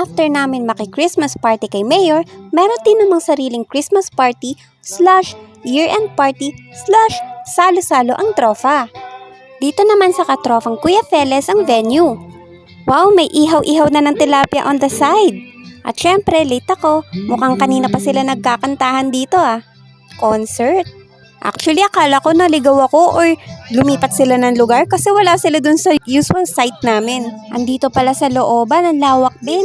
after namin maki-Christmas party kay Mayor, meron din namang sariling Christmas party slash year-end party slash salo-salo ang tropa. Dito naman sa katrofang Kuya Feles ang venue. Wow, may ihaw-ihaw na ng tilapia on the side. At syempre, late ako. Mukhang kanina pa sila nagkakantahan dito ah. Concert. Actually, akala ko naligaw ako or lumipat sila ng lugar kasi wala sila dun sa usual site namin. Andito pala sa looban, ang lawak din.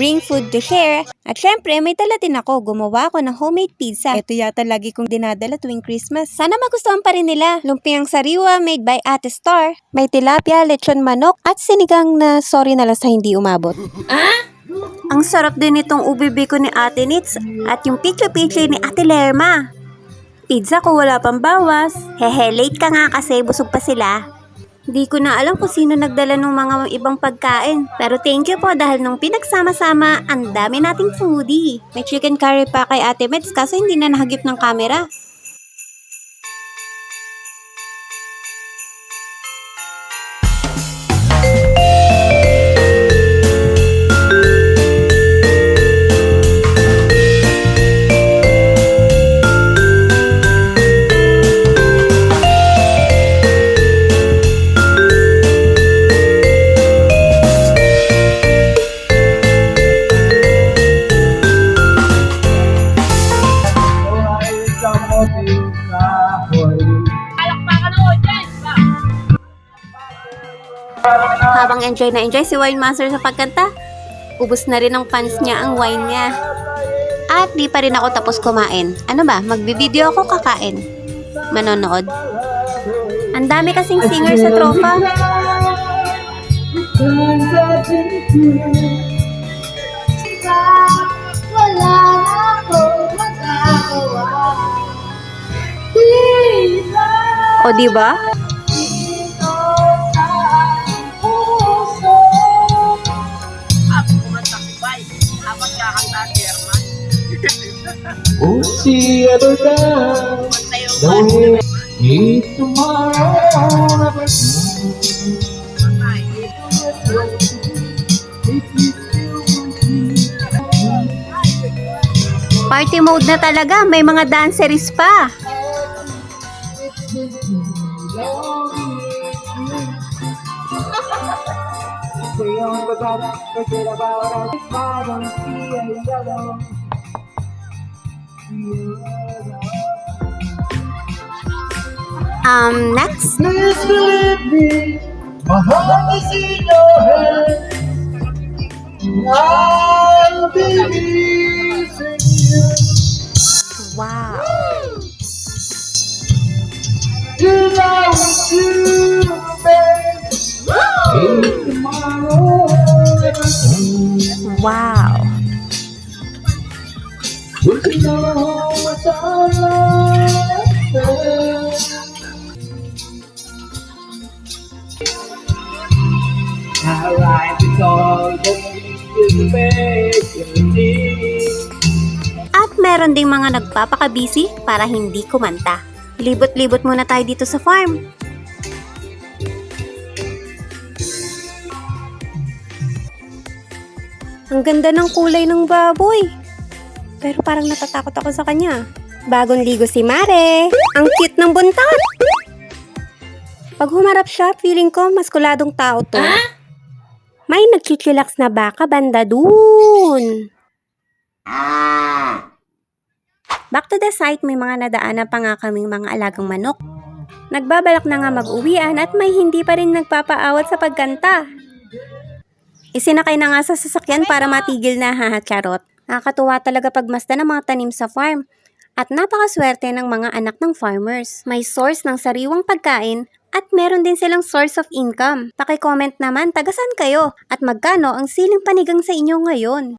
Bring food to share. At syempre, may dala din ako. Gumawa ako ng homemade pizza. Ito yata lagi kong dinadala tuwing Christmas. Sana magustuhan pa rin nila. Lumpiang sariwa made by Ate Star. May tilapia, lechon manok, at sinigang na sorry na lang sa hindi umabot. Ang sarap din itong ubi ko ni Ate Nits at yung picho-picho ni Ate Lerma. Pizza ko wala pang bawas. Hehe, late ka nga kasi busog pa sila. Di ko na alam kung sino nagdala ng mga ibang pagkain. Pero thank you po dahil nung pinagsama-sama, ang dami nating foodie. May chicken curry pa kay Ate Meds kaso hindi na nahagip ng camera. Habang enjoy na enjoy si Wine Master sa pagkanta, ubos na rin ng fans niya ang wine niya. At di pa rin ako tapos kumain. Ano ba, magbibideo ako kakain. Manonood. Ang dami kasing singer sa tropa. Wala na akong magagawa. O di We'll see you down. Don't we need tomorrow? Never Party mode na talaga. May mga danceries pa. Um, next. Please believe me, my heart is in your. I'll be missing you. Wow. Know it's you, At meron ding mga nagpapakabisi para hindi kumanta. Libot-libot muna tayo dito sa farm. Ang ganda ng kulay ng baboy. Pero parang natatakot ako sa kanya. Bagong ligo si Mare. Ang cute ng buntot. Pag humarap siya, feeling ko maskuladong tao to. May nagchichilax na baka banda dun. Back to the site, may mga nadaanan pa nga kaming mga alagang manok. Nagbabalak na nga mag-uwian at may hindi pa rin nagpapaawat sa pagkanta. Isinakay na nga sa sasakyan para matigil na haha-charot. Nakakatuwa talaga pagmasda ng mga tanim sa farm. At napakaswerte ng mga anak ng farmers. May source ng sariwang pagkain at meron din silang source of income. Paki-comment naman tagasan kayo at magkano ang siling panigang sa inyo ngayon.